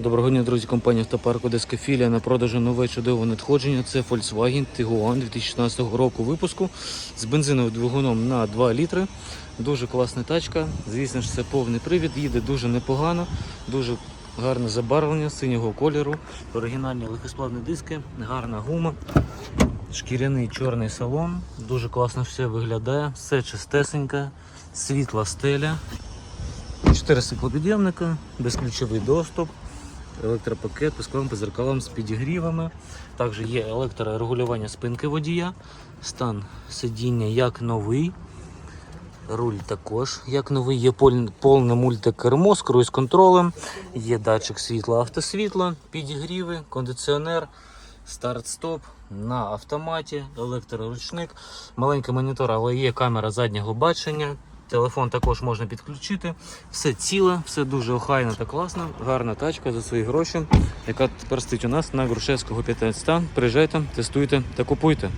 Доброго дня, друзі, компанія Автопарк Одеська філія на продажу нове чудове надходження. Це Volkswagen Tiguan 2016 року випуску з бензиновим двигуном на 2 літри. Дуже класна тачка. Звісно ж, це повний привід, їде дуже непогано, дуже гарне забарвлення синього кольору, оригінальні легкосплавні диски, гарна гума, шкіряний чорний салон. Дуже класно все виглядає, все чистесеньке, світла стеля. Чотири стеклопідйомника, безключовий доступ, електропакет по склам, по зеркалам з підігрівами. Також є електрорегулювання спинки водія, стан сидіння як новий. Руль також як новий, є повне мультикермо з круїз-контролем, є датчик світла, автосвітла, підігріви, кондиціонер, старт-стоп на автоматі, електроручник, маленький монітор, але є камера заднього бачення. Телефон також можна підключити. Все ціле, все дуже охайно та класно. Гарна тачка за свої гроші, яка тепер стоїть у нас на Грушевського 15. Приїжджайте, тестуйте та купуйте.